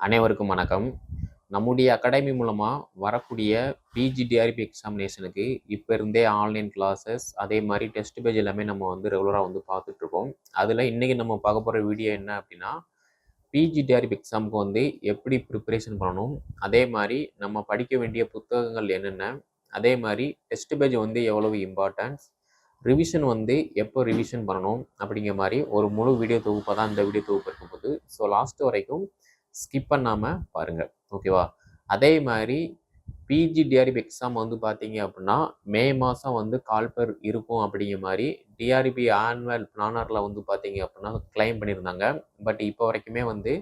அனைவருக்கும் வணக்கம். நம்முடைய அகாடமி மூலமாக வரக்கூடிய பிஜி டிஆர்பி எக்ஸாமினேஷனுக்கு இப்போ இருந்தே ஆன்லைன் கிளாஸஸ் அதே மாதிரி டெஸ்ட் பேஜ் எல்லாமே நம்ம வந்து ரெகுலராக வந்து பார்த்துட்ருக்கோம். அதில் இன்றைக்கி நம்ம பார்க்க போகிற வீடியோ என்ன அப்படின்னா பிஜி டிஆர்பி எக்ஸாமுக்கு வந்து எப்படி ப்ரிப்பரேஷன் பண்ணணும் அதே மாதிரி நம்ம படிக்க வேண்டிய புத்தகங்கள் என்னென்ன அதே மாதிரி டெஸ்ட் பேஜ் வந்து எவ்வளவு இம்பார்ட்டன்ஸ் ரிவிஷன் வந்து எப்போ ரிவிஷன் பண்ணணும் அப்படிங்கிற மாதிரி ஒரு முழு வீடியோ தொகுப்பாக தான் இந்த வீடியோ தொகுப்பு இருக்கும்போது. ஸோ லாஸ்ட் வரைக்கும் ஸ்கிப் பண்ணாமல் பாருங்கள் ஓகேவா அதே மாதிரி பிஜி டிஆர்பி எக்ஸாம் வந்து பார்த்தீங்க அப்படின்னா மே மாதம் வந்து கால்பர் இருக்கும் அப்படிங்கிற மாதிரி டிஆர்பி ஆனுவல் பிளானரில் வந்து பார்த்தீங்க அப்படின்னா கிளைம் பண்ணியிருந்தாங்க பட் இப்போ வரைக்குமே வந்து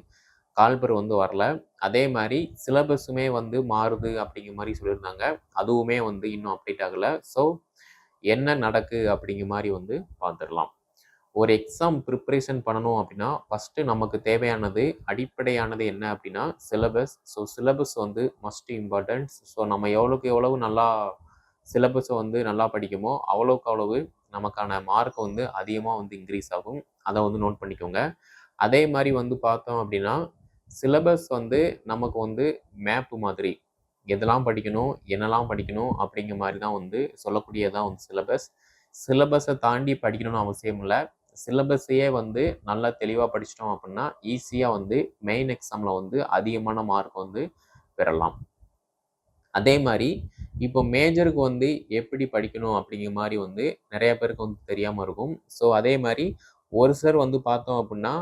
கால்பர் வந்து வரல. அதே மாதிரி சிலபஸுமே வந்து மாறுது அப்படிங்கிற மாதிரி சொல்லியிருந்தாங்க அதுவுமே வந்து இன்னும் அப்டேட் ஆகலை. ஸோ என்ன நடக்கு அப்படிங்கிற மாதிரி வந்து பார்த்துடலாம் ஒரு எக்ஸாம் ப்ரிப்ரேஷன் பண்ணணும் அப்படின்னா ஃபஸ்ட்டு நமக்கு தேவையானது அடிப்படையானது என்ன அப்படின்னா சிலபஸ் ஸோ சிலபஸ் வந்து மஸ்ட் இம்பார்ட்டன்ஸ் ஸோ நம்ம எவ்வளோக்கு எவ்வளவு நல்லா சிலபஸை வந்து நல்லா படிக்குமோ அவ்வளோக்கு அவ்வளவு நமக்கான மார்க் வந்து அதிகமாக வந்து இன்க்ரீஸ் ஆகும். அதை வந்து நோட் பண்ணிக்கோங்க. அதே மாதிரி வந்து பார்த்தோம் அப்படின்னா சிலபஸ் வந்து நமக்கு வந்து மேப்பு மாதிரி எதெல்லாம் படிக்கணும் என்னெல்லாம் படிக்கணும் அப்படிங்கிற மாதிரி தான் வந்து சொல்லக்கூடியதான் வந்து சிலபஸ் சிலபஸை தாண்டி படிக்கணும்னு அவசியம் இல்லை. சிலபஸையே வந்து நல்லா தெளிவாக படிச்சிட்டோம் அப்படின்னா ஈஸியாக வந்து மெயின் எக்ஸாமில் வந்து அதிகமான மார்க் வந்து பெறலாம். அதே மாதிரி இப்போ மேஜருக்கு வந்து எப்படி படிக்கணும் அப்படிங்கிற மாதிரி வந்து நிறைய பேருக்கு வந்து தெரியாமல் இருக்கும். ஸோ அதே மாதிரி ஒரு சார் வந்து பார்த்தோம் அப்படின்னா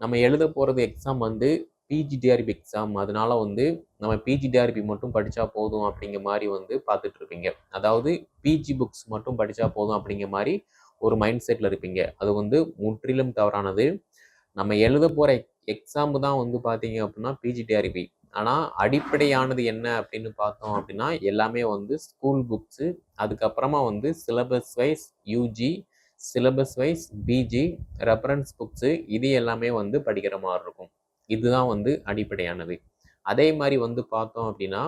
நம்ம எழுத போகிறது எக்ஸாம் வந்து பிஜிடிஆர்பி எக்ஸாம் அதனால வந்து நம்ம பிஜிடிஆர்பி மட்டும் படித்தா போதும் அப்படிங்கிற மாதிரி வந்து பார்த்துட்டு இருப்பீங்க. அதாவது பிஜி புக்ஸ் மட்டும் படித்தா போதும் அப்படிங்கிற மாதிரி ஒரு மைண்ட் செட்டில் இருப்பீங்க. அது வந்து முற்றிலும் தவறானது. நம்ம எழுத போகிற எக்ஸாம் தான் வந்து பார்த்தீங்க அப்படின்னா பிஜிடிஆர்பி ஆனால் அடிப்படையானது என்ன அப்படின்னு பார்த்தோம் அப்படின்னா எல்லாமே வந்து ஸ்கூல் புக்ஸு அதுக்கப்புறமா வந்து syllabus wise UG syllabus wise PG reference books இது எல்லாமே வந்து படிக்கிற மாதிரி இருக்கும். இதுதான் வந்து அடிப்படையானது. அதே மாதிரி வந்து பார்த்தோம் அப்படின்னா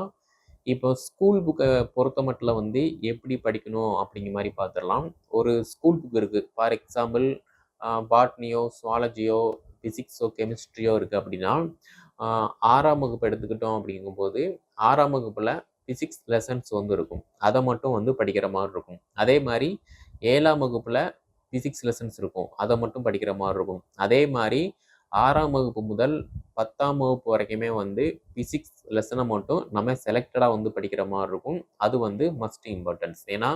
இப்போ ஸ்கூல் புக்கை பொறுத்த மட்டும் வந்து எப்படி படிக்கணும் அப்படிங்கிற மாதிரி பார்த்துடலாம் ஒரு ஸ்கூல் புக் இருக்குது ஃபார் எக்ஸாம்பிள் பாட்னியோ சுவாலஜியோ ஃபிசிக்ஸோ கெமிஸ்ட்ரியோ இருக்குது அப்படின்னா ஆறாம் வகுப்பு எடுத்துக்கிட்டோம் அப்படிங்கும்போது ஆறாம் வகுப்பில் ஃபிசிக்ஸ் லெசன்ஸ் வந்து இருக்கும். அதை மட்டும் வந்து படிக்கிற மாதிரி இருக்கும். அதே மாதிரி ஏழாம் வகுப்பில் ஃபிசிக்ஸ் லெசன்ஸ் இருக்கும். அதை மட்டும் படிக்கிற மாதிரி இருக்கும். அதே மாதிரி ஆறாம் வகுப்பு முதல் பத்தாம் வகுப்பு வரைக்குமே வந்து ஃபிசிக்ஸ் லெசனை மட்டும் நம்ம செலக்டடாக வந்து படிக்கிற மாதிரி இருக்கும். அது வந்து மஸ்ட் இம்பார்ட்டன்ஸ் ஏன்னா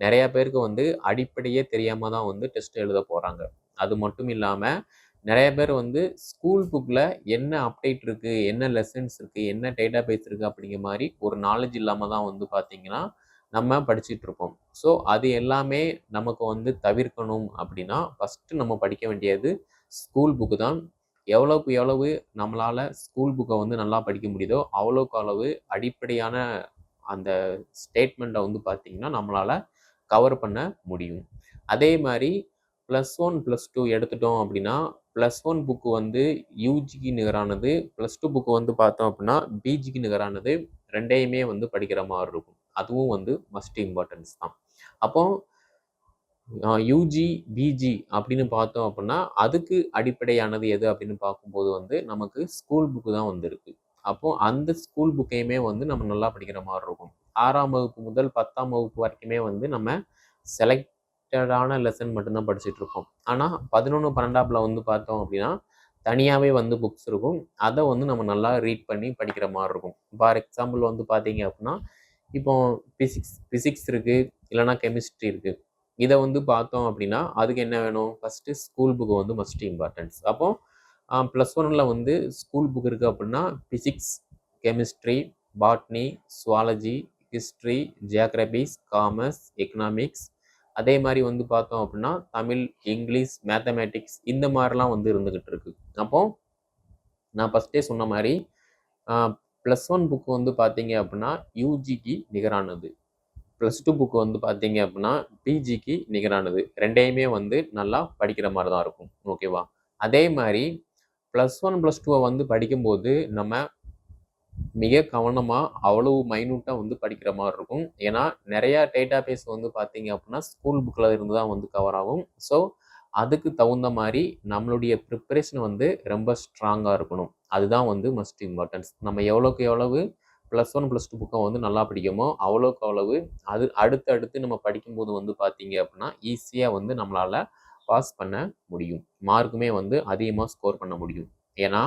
நிறையா பேருக்கு வந்து அடிப்படையே தெரியாமல் தான் வந்து டெஸ்ட் எழுத போகிறாங்க அது மட்டும் இல்லாமல் நிறைய பேர் வந்து ஸ்கூல் புக்கில் என்ன அப்டேட் இருக்குது என்ன லெசன்ஸ் இருக்குது என்ன டேட்டா பேஸ் இருக்குது அப்படிங்கிற மாதிரி ஒரு நாலேஜ் இல்லாமல் தான் வந்து பார்த்திங்கன்னா நம்ம படிச்சிட்டுருக்கோம் ஸோ அது எல்லாமே நமக்கு வந்து தவிர்க்கணும் அப்படின்னா ஃபஸ்ட்டு நம்ம படிக்க வேண்டியது ஸ்கூல் புக்கு தான். எவ்வளோக்கு எவ்வளவு நம்மளால் ஸ்கூல் புக்கை வந்து நல்லா படிக்க முடியுதோ அவ்வளோக்கு அளவு அடிப்படையான அந்த ஸ்டேட்மெண்ட்டை வந்து பார்த்திங்கன்னா நம்மளால் கவர் பண்ண முடியும். அதே மாதிரி ப்ளஸ் ஒன் ப்ளஸ் டூ எடுத்துட்டோம் அப்படின்னா ப்ளஸ் ஒன் புக்கு வந்து யூஜிக்கு நிகரானது ப்ளஸ் டூ புக்கு வந்து பார்த்தோம் அப்படின்னா பிஜிக்கு நிகரானது ரெண்டையுமே வந்து படிக்கிற மாதிரி இருக்கும். அதுவும் வந்து மஸ்ட் இம்பார்ட்டன்ஸ் தான். அப்போது யூஜி பிஜி அப்படின்னு பார்த்தோம் அப்படின்னா அதுக்கு அடிப்படையானது எது அப்படின்னு பார்க்கும்போது வந்து நமக்கு ஸ்கூல் புக்கு தான் வந்திருக்கு. அப்போ அந்த ஸ்கூல் புக்கையுமே வந்து நம்ம நல்லா படிக்கிற மாதிரி இருக்கும். ஆறாம் வகுப்பு முதல் பத்தாம் வகுப்பு வரைக்குமே வந்து நம்ம செலக்டடான லெசன் மட்டும்தான் படிச்சுட்டு இருக்கோம். ஆனால் பதினொன்று பன்னெண்டாப்பில் வந்து பார்த்தோம் அப்படின்னா தனியாகவே வந்து புக்ஸ் இருக்கும். அதை வந்து நம்ம நல்லா ரீட் பண்ணி படிக்கிற மாதிரி இருக்கும். ஃபார் எக்ஸாம்பிள் வந்து பார்த்தீங்க அப்படின்னா இப்போ ஃபிசிக்ஸ் ஃபிசிக்ஸ் இருக்குது இல்லைனா கெமிஸ்ட்ரி இருக்குது இதை வந்து பார்த்தோம் அப்படின்னா அதுக்கு என்ன வேணும்? ஃபஸ்ட்டு ஸ்கூல் புக்கு வந்து மஸ்ட் இம்பார்ட்டன்ஸ் அப்போ ப்ளஸ் ஒனில் வந்து ஸ்கூல் புக் இருக்குது அப்படின்னா physics chemistry botany zoology history geographies commerce economics அதே மாதிரி வந்து பார்த்தோம் அப்படின்னா தமிழ் இங்கிலீஷ் மேத்தமேட்டிக்ஸ் இந்த மாதிரிலாம் வந்து இருந்துக்கிட்டு இருக்கு. அப்போ நான் ஃபஸ்ட்டே சொன்ன மாதிரி ப்ளஸ் ஒன் புக் வந்து பார்த்தீங்க அப்படின்னா யூஜிக்கு நிகரானது. ப்ளஸ் டூ புக்கு வந்து பார்த்தீங்க அப்படின்னா பிஜிக்கு நிகரானது. ரெண்டையுமே வந்து நல்லா படிக்கிற மாதிரி தான் இருக்கும். ஓகேவா அதே மாதிரி ப்ளஸ் ஒன் ப்ளஸ் டூவை வந்து படிக்கும்போது நம்ம மிக கவனமாக அவ்வளவு மைனூட்டாக வந்து படிக்கிற மாதிரி இருக்கும். ஏன்னா நிறையா டேட்டா பேஸ் வந்து பார்த்தீங்க அப்படின்னா ஸ்கூல் புக்கில் இருந்து தான் வந்து கவர் ஆகும். ஸோ அதுக்கு தகுந்த மாதிரி நம்மளுடைய ப்ரிப்பரேஷன் வந்து ரொம்ப ஸ்ட்ராங்காக இருக்கணும். அதுதான் வந்து மஸ்ட் இம்பார்ட்டன்ஸ் நம்ம எவ்வளோக்கு எவ்வளவு ப்ளஸ் ஒன் ப்ளஸ் டூ புக்கை வந்து நல்லா படிக்குமோ அவ்வளோக்கு அவ்வளவு அது அடுத்து அடுத்து நம்ம படிக்கும்போது வந்து பார்த்தீங்க அப்படின்னா ஈஸியாக வந்து நம்மளால் பாஸ் பண்ண முடியும். மார்க்குமே வந்து அதிகமாக ஸ்கோர் பண்ண முடியும். ஏன்னா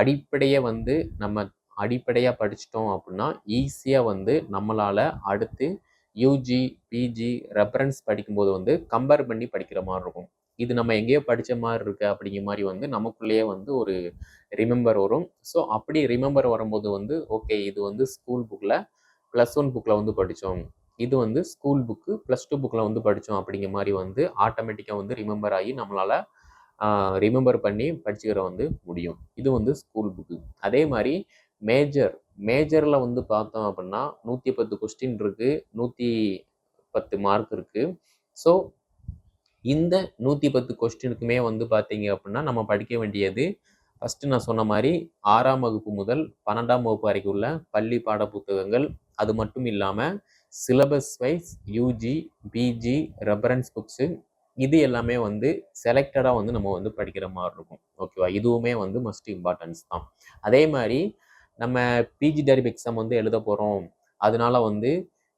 அடிப்படையை வந்து நம்ம அடிப்படையாக படிச்சிட்டோம் அப்படின்னா ஈஸியாக வந்து நம்மளால் அடுத்து யூஜி பிஜி ரெஃபரன்ஸ் படிக்கும்போது வந்து கம்பேர் பண்ணி படிக்கிற மாதிரி இருக்கும். இது நம்ம எங்கேயோ படித்த மாதிரி இருக்கு அப்படிங்கிற மாதிரி வந்து நமக்குள்ளேயே வந்து ஒரு ரிமெம்பர் வரும். ஸோ அப்படி ரிமெம்பர் வரும்போது வந்து ஓகே இது வந்து ஸ்கூல் புக்கில் ப்ளஸ் ஒன் புக்கில் வந்து படித்தோம் இது வந்து ஸ்கூல் புக்கு ப்ளஸ் டூ புக்கில் வந்து படித்தோம் அப்படிங்கிற மாதிரி வந்து ஆட்டோமேட்டிக்காக வந்து ரிமெம்பர் ஆகி நம்மளால் ரிமெம்பர் பண்ணி படிச்சுக்கிற வந்து முடியும். இது வந்து ஸ்கூல் புக்கு அதே மாதிரி மேஜர் மேஜரில் வந்து பார்த்தோம் அப்படின்னா நூற்றி பத்து கொஸ்டின் இருக்குது நூற்றி பத்து மார்க் இருக்குது ஸோ இந்த நூற்றி பத்து கொஸ்டினுக்குமே வந்து பார்த்தீங்க அப்படின்னா நம்ம படிக்க வேண்டியது ஃபஸ்ட்டு நான் சொன்ன மாதிரி ஆறாம் வகுப்பு முதல் பன்னெண்டாம் வகுப்பு வரைக்கும் உள்ள பள்ளி பாட புத்தகங்கள் அது மட்டும் இல்லாமல் syllabus wise UG PG reference books இது எல்லாமே வந்து செலக்டடாக வந்து நம்ம வந்து படிக்கிற மாதிரி இருக்கும். ஓகேவா இதுவுமே வந்து மஸ்ட் இம்பார்ட்டன்ஸ் தான். அதே மாதிரி நம்ம பிஜி டெரிப் எக்ஸாம் வந்து எழுத போகிறோம் அதனால வந்து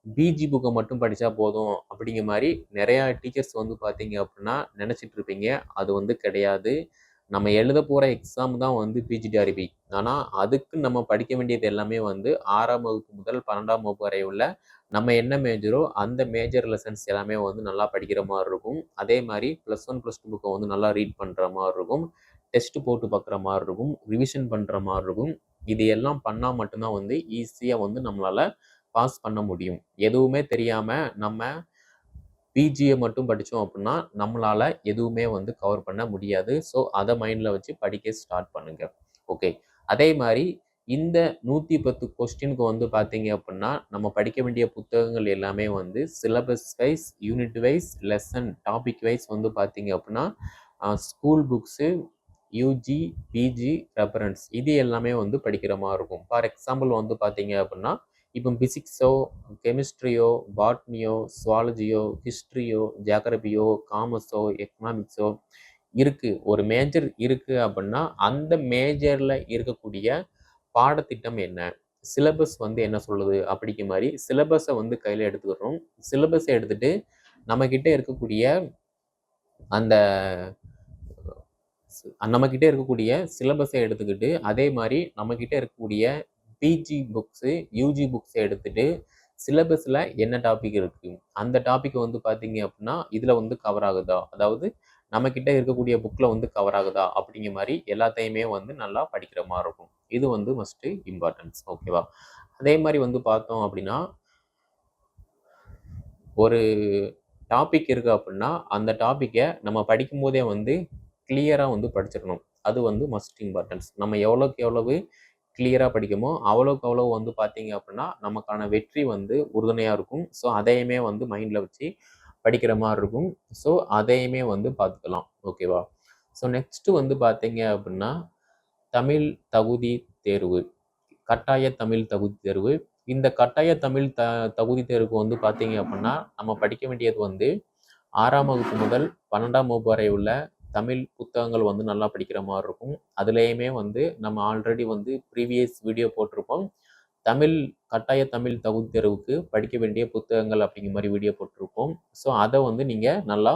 பிஜி புக்கை மட்டும் படித்தா போதும் அப்படிங்கிற மாதிரி நிறையா டீச்சர்ஸ் வந்து பார்த்தீங்க அப்படின்னா நினச்சிட்டு இருப்பீங்க. அது வந்து கிடையாது. நம்ம எழுத போகிற எக்ஸாம் தான் வந்து பிஜிடிஆர்பி ஆனால் அதுக்கு நம்ம படிக்க வேண்டியது எல்லாமே வந்து ஆறாம் வகுப்பு முதல் பன்னெண்டாம் வகுப்பு வரை உள்ள நம்ம என்ன மேஜரோ அந்த மேஜர் லெசன்ஸ் எல்லாமே வந்து நல்லா படிக்கிற மாதிரி இருக்கும். அதே மாதிரி ப்ளஸ் ஒன் ப்ளஸ் டூ புக்கை வந்து நல்லா ரீட் பண்ணுற மாதிரி இருக்கும். டெஸ்ட் போட்டு பார்க்குற மாதிரி இருக்கும். ரிவிஷன் பண்ணுற மாதிரி இருக்கும். இது எல்லாம் பண்ணால் மட்டும்தான் வந்து ஈஸியாக வந்து நம்மளால் பாஸ் பண்ண முடியும். எதுவுமே தெரியாமல் நம்ம பிஜியை மட்டும் படித்தோம் அப்படின்னா நம்மளால் எதுவுமே வந்து கவர் பண்ண முடியாது. ஸோ அதை மைண்டில் வச்சு படிக்க ஸ்டார்ட் பண்ணுங்கள் ஓகே அதே மாதிரி இந்த நூற்றி பத்து கொஸ்டினுக்கு வந்து பார்த்தீங்க அப்படின்னா நம்ம படிக்க வேண்டிய புத்தகங்கள் எல்லாமே வந்து syllabus wise unit wise lesson topic wise வந்து பார்த்தீங்க அப்படின்னா school books UG PG reference இது எல்லாமே வந்து படிக்கிற மாதிரி இருக்கும். ஃபார் எக்ஸாம்பிள் வந்து பார்த்தீங்க அப்படின்னா இப்போ பிசிக்ஸோ கெமிஸ்ட்ரியோ பாட்னியோ சுவாலஜியோ ஹிஸ்ட்ரியோ ஜியாகிரபியோ காமர்ஸோ எக்கனாமிக்ஸோ இருக்குது ஒரு மேஜர் இருக்குது அப்படின்னா அந்த மேஜரில் இருக்கக்கூடிய பாடத்திட்டம் என்ன? சிலபஸ் வந்து என்ன சொல்லுது? அப்படிங்கிற மாதிரி சிலபஸை வந்து கையில் எடுத்துக்கிறோம். சிலபஸை எடுத்துகிட்டு நம்மக்கிட்ட இருக்கக்கூடிய அந்த நம்மக்கிட்ட இருக்கக்கூடிய சிலபஸை எடுத்துக்கிட்டு அதே மாதிரி நம்மக்கிட்ட இருக்கக்கூடிய பிஜி புக்ஸு யூஜி புக்ஸை எடுத்துகிட்டு சிலபஸில் என்ன டாபிக் இருக்குது அந்த டாபிக் வந்து பார்த்தீங்க அப்படின்னா இதில் வந்து கவர் ஆகுதா? அதாவது நம்மக்கிட்ட இருக்கக்கூடிய புக்கில் வந்து கவர் ஆகுதா? அப்படிங்கிற மாதிரி எல்லாத்தையுமே வந்து நல்லா படிக்கிற மாதிரி இருக்கும். இது வந்து மஸ்ட்டு இம்பார்ட்டன்ஸ் ஓகேவா அதே மாதிரி வந்து பார்த்தோம் அப்படின்னா ஒரு டாபிக் இருக்குது அப்படின்னா அந்த டாப்பிக்கை நம்ம படிக்கும்போதே வந்து கிளியராக வந்து படிச்சிடணும். அது வந்து மஸ்ட் இம்பார்ட்டன்ஸ் நம்ம எவ்வளோக்கு எவ்வளவு கிளியராக படிக்குமோ அவ்வளோக்கு அவ்வளோ வந்து பார்த்தீங்க அப்படின்னா நமக்கான வெற்றி வந்து உறுதுணையாக இருக்கும். ஸோ அதையுமே வந்து மைண்டில் வச்சு படிக்கிற மாதிரி இருக்கும். ஸோ அதையுமே வந்து பார்த்துக்கலாம் ஓகேவா ஸோ நெக்ஸ்ட்டு வந்து பார்த்தீங்க அப்படின்னா தமிழ் தகுதி தேர்வு. கட்டாய தமிழ் தகுதி தேர்வு. இந்த கட்டாய தமிழ் த தகுதி தேர்வுக்கு வந்து பார்த்தீங்க அப்படின்னா நம்ம படிக்க வேண்டியது வந்து ஆறாம் வகுப்பு முதல் பன்னெண்டாம் வகுப்பு வரை உள்ள தமிழ் புத்தகங்கள் வந்து நல்லா படிக்கிற மாதிரி இருக்கும். அதுலேயுமே வந்து நம்ம ஆல்ரெடி வந்து ப்ரீவியஸ் வீடியோ போட்டிருப்போம். தமிழ் கட்டாய தமிழ் தகுதி தேர்வுக்கு படிக்க வேண்டிய புத்தகங்கள் அப்படிங்கிற மாதிரி வீடியோ போட்டிருப்போம். ஸோ அதை வந்து நீங்கள் நல்லா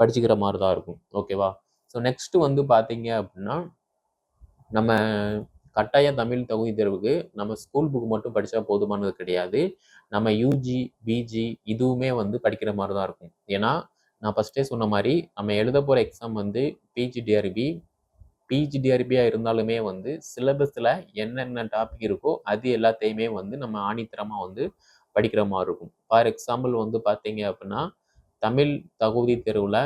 படிச்சுக்கிற மாதிரி தான் இருக்கும். ஓகேவா ஸோ நெக்ஸ்ட்டு வந்து பார்த்தீங்க அப்படின்னா நம்ம கட்டாய தமிழ் தகுதி தேர்வுக்கு நம்ம ஸ்கூல் புக் மட்டும் படித்தா போதுமானது கிடையாது. நம்ம யூஜி பிஜி இதுவுமே வந்து படிக்கிற மாதிரி தான் இருக்கும். ஏன்னா நான் ஃபஸ்ட்டே சொன்ன மாதிரி நம்ம எழுத போகிற எக்ஸாம் வந்து பிஜிடிஆர்பி பிஜிடிஆர்பியாக இருந்தாலுமே வந்து சிலபஸில் என்னென்ன டாபிக் இருக்கோ அது எல்லாத்தையுமே வந்து நம்ம ஆணித்தரமாக வந்து படிக்கிற மாதிரி இருக்கும். ஃபார் எக்ஸாம்பிள் வந்து பார்த்தீங்க அப்படின்னா தமிழ் தகுதி தேர்வில்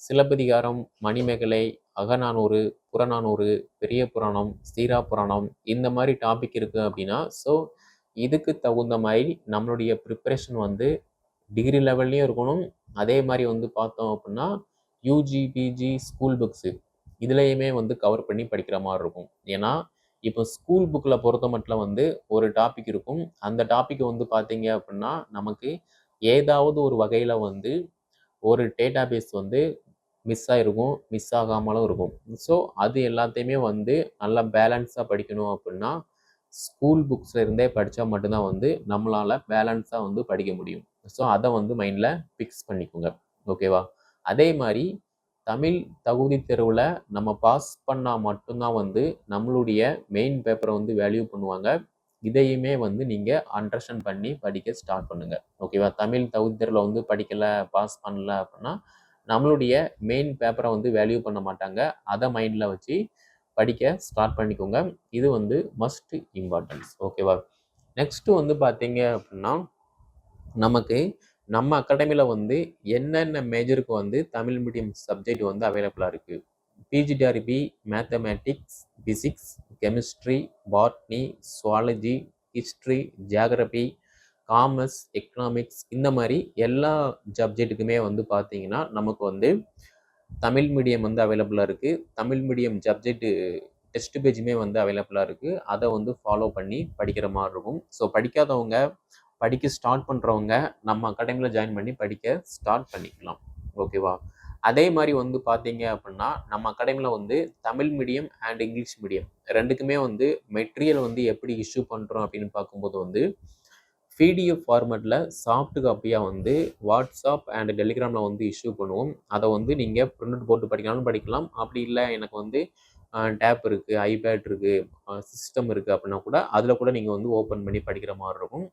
சிலப்பதிகாரம் மணிமேகலை அகநானூறு புறநானூறு பெரிய புராணம் ஸ்ரீரா புராணம் இந்த மாதிரி டாபிக் இருக்குது அப்படின்னா ஸோ இதுக்கு தகுந்த மாதிரி நம்மளுடைய ப்ரிப்பரேஷன் வந்து டிகிரி லெவல்லையும் இருக்கணும். அதே மாதிரி வந்து பார்த்தோம் அப்படின்னா யூஜி பிஜி ஸ்கூல் புக்ஸு இதுலேயுமே வந்து கவர் பண்ணி படிக்கிற மாதிரி இருக்கும். ஏன்னா இப்போ ஸ்கூல் புக்கில் பொறுத்த மட்டும் வந்து ஒரு டாபிக் இருக்கும். அந்த டாபிக் வந்து பார்த்தீங்க அப்படின்னா நமக்கு ஏதாவது ஒரு வகையில் வந்து ஒரு டேட்டா பேஸ் வந்து மிஸ் ஆகிருக்கும் மிஸ் ஆகாமலும் இருக்கும். ஸோ அது எல்லாத்தையுமே வந்து நல்லா பேலன்ஸாக படிக்கணும் அப்படின்னா ஸ்கூல் புக்ஸில் இருந்தே படித்தா மட்டும்தான் வந்து நம்மளால் பேலன்ஸாக வந்து படிக்க முடியும். ஸோ அதை வந்து மைண்டில் ஃபிக்ஸ் பண்ணிக்கோங்க. ஓகேவா அதே மாதிரி தமிழ் தகுதி தேர்வில் நம்ம பாஸ் பண்ணால் மட்டும்தான் வந்து நம்மளுடைய மெயின் பேப்பரை வந்து வேல்யூ பண்ணுவாங்க. இதையுமே வந்து நீங்கள் அண்டர்ஸ்டாண்ட் பண்ணி படிக்க ஸ்டார்ட் பண்ணுங்கள் ஓகேவா தமிழ் தகுதி தேர்வில் வந்து படிக்கலை பாஸ் பண்ணல அப்படின்னா நம்மளுடைய மெயின் பேப்பரை வந்து வேல்யூ பண்ண மாட்டாங்க. அதை மைண்டில் வச்சு படிக்க ஸ்டார்ட் பண்ணிக்கோங்க. இது வந்து மஸ்ட் இம்பார்ட்டன்ஸ் ஓகேவா நெக்ஸ்ட்டு வந்து பார்த்தீங்க அப்படின்னா நமக்கு நம்ம அகாடமியில் வந்து என்னென்ன மேஜருக்கு வந்து தமிழ் மீடியம் சப்ஜெக்ட் வந்து அவைலபிளாக இருக்குது PGTRB mathematics physics chemistry botany zoology history geography commerce economics இந்த மாதிரி எல்லா சப்ஜெக்ட்டுக்குமே வந்து பார்த்திங்கன்னா நமக்கு வந்து தமிழ் மீடியம் வந்து அவைலபிளாக இருக்குது தமிழ் மீடியம் சப்ஜெக்ட்டு டெஸ்ட் பேஜுமே வந்து அவைலபிளாக இருக்குது அதை வந்து ஃபாலோ பண்ணி படிக்கிற மாதிரி இருக்கும். ஸோ படிக்காதவங்க படிக்க ஸ்டார்ட் பண்ணுறவங்க நம்ம அகாடமியில் ஜாயின் பண்ணி படிக்க ஸ்டார்ட் பண்ணிக்கலாம். ஓகேவா அதே மாதிரி வந்து பார்த்தீங்க அப்படின்னா நம்ம அகாடமியில் வந்து Tamil medium and English medium ரெண்டுக்குமே வந்து மெட்டீரியல் வந்து எப்படி இஷ்யூ பண்ணுறோம் அப்படின்னு பார்க்கும்போது வந்து பிடிஎஃப் ஃபார்மேட்டில் சாஃப்ட் காப்பியாக வந்து வாட்ஸ்அப் அண்ட் டெலிகிராமில் வந்து இஷ்யூ பண்ணுவோம். அதை வந்து நீங்கள் பிரிண்ட் அவுட் போட்டு படிக்கலாம்னு படிக்கலாம். அப்படி இல்லை எனக்கு வந்து டேப் இருக்குது ஐபேட் இருக்குது சிஸ்டம் இருக்குது அப்படின்னா கூட அதில் கூட நீங்கள் வந்து ஓப்பன் பண்ணி படிக்கிற மாதிரி இருக்கும்.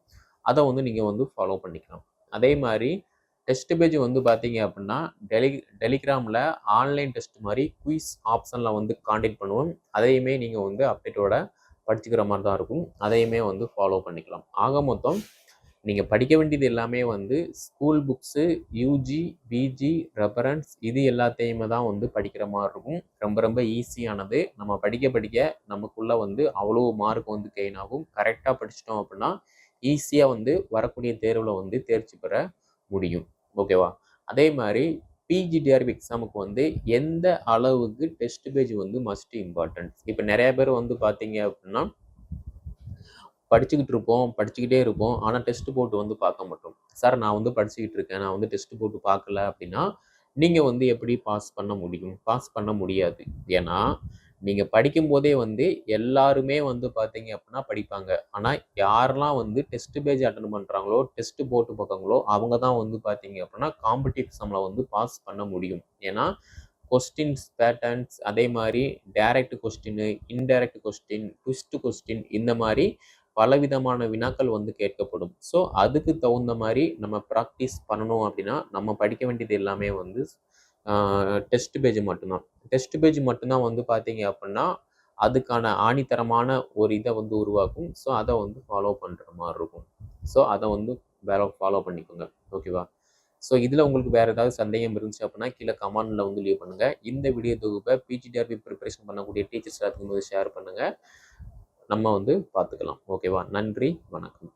அதை வந்து நீங்கள் வந்து ஃபாலோ பண்ணிக்கலாம். அதே மாதிரி டெஸ்ட் பேஜ் வந்து பார்த்தீங்க அப்படின்னா டெலி டெலிகிராமில் ஆன்லைன் டெஸ்ட் மாதிரி குயிஸ் ஆப்ஷனில் வந்து காண்டெக்ட் பண்ணுவோம். அதையுமே நீங்கள் வந்து அப்டேட்டோட படிச்சுக்கிற மாதிரி தான் இருக்கும். அதையுமே வந்து ஃபாலோ பண்ணிக்கலாம். ஆக மொத்தம் நீங்கள் படிக்க வேண்டியது எல்லாமே வந்து school books UG PG reference இது எல்லாத்தையுமே தான் வந்து படிக்கிற மாதிரி இருக்கும். ரொம்ப ரொம்ப ஈஸியானது நம்ம படிக்க படிக்க நமக்குள்ளே வந்து அவ்வளோ மார்க் வந்து கெயின் ஆகும். கரெக்டாக படிச்சிட்டோம் அப்படின்னா ஈஸியாக வந்து வரக்கூடிய தேர்வில் வந்து தேர்ச்சி பெற முடியும். ஓகேவா அதே மாதிரி பிஜிடிஆர்பி எக்ஸாமுக்கு வந்து எந்த அளவுக்கு டெஸ்ட் பேஜ் வந்து மஸ்ட் இம்பார்ட்டன்ட் இப்போ நிறைய பேர் வந்து பார்த்தீங்க அப்படின்னா படிச்சுக்கிட்டு இருப்போம் படிச்சுக்கிட்டே இருப்போம். ஆனால் டெஸ்ட் போட்டு வந்து பார்க்க மாட்டோம். சார் நான் வந்து படிச்சுக்கிட்டு இருக்கேன். நான் வந்து டெஸ்ட் போட்டு பார்க்கல அப்படின்னா நீங்கள் வந்து எப்படி பாஸ் பண்ண முடியும்? பாஸ் பண்ண முடியாது. ஏன்னா நீங்கள் படிக்கும்போதே வந்து எல்லாருமே வந்து பார்த்தீங்க அப்படின்னா படிப்பாங்க. ஆனால் யாரெல்லாம் வந்து டெஸ்ட் பேஜ் அட்டன் பண்ணுறாங்களோ டெஸ்ட் போட்டு பார்க்காங்களோ அவங்க தான் வந்து பார்த்தீங்க அப்படின்னா காம்படிட்டிவ் எக்ஸாமில் வந்து பாஸ் பண்ண முடியும். ஏன்னா கொஸ்டின்ஸ் பேட்டர்ன்ஸ் அதே மாதிரி direct question indirect question twist question இந்த மாதிரி பலவிதமான வினாக்கள் வந்து கேட்கப்படும். ஸோ அதுக்கு தகுந்த மாதிரி நம்ம ப்ராக்டிஸ் பண்ணணும் அப்படின்னா நம்ம படிக்க வேண்டியது எல்லாமே வந்து டெஸ்ட் பேஜ் மட்டும்தான். டெஸ்ட் பேஜ் மட்டும்தான் வந்து பார்த்தீங்க அப்படின்னா அதுக்கான ஆணித்தரமான ஒரு இதை வந்து உருவாக்கும். ஸோ அதை வந்து ஃபாலோ பண்ணுற மாதிரி இருக்கும். ஸோ அதை வந்து வேலை ஃபாலோ பண்ணிக்கோங்க. ஓகேவா ஸோ இதில் உங்களுக்கு வேறு ஏதாவது சந்தேகம் இருந்துச்சு அப்படின்னா கீழே கமெண்டில் வந்து லீவ் பண்ணுங்கள் இந்த வீடியோ தொகுப்பை பிஜிடிஆர்பி ப்ரிப்பரேஷன் பண்ணக்கூடிய டீச்சர்ஸ் எல்லாத்துக்கும் வந்து ஷேர் பண்ணுங்கள் நம்ம வந்து பார்த்துக்கலாம். ஓகேவா நன்றி. வணக்கம்.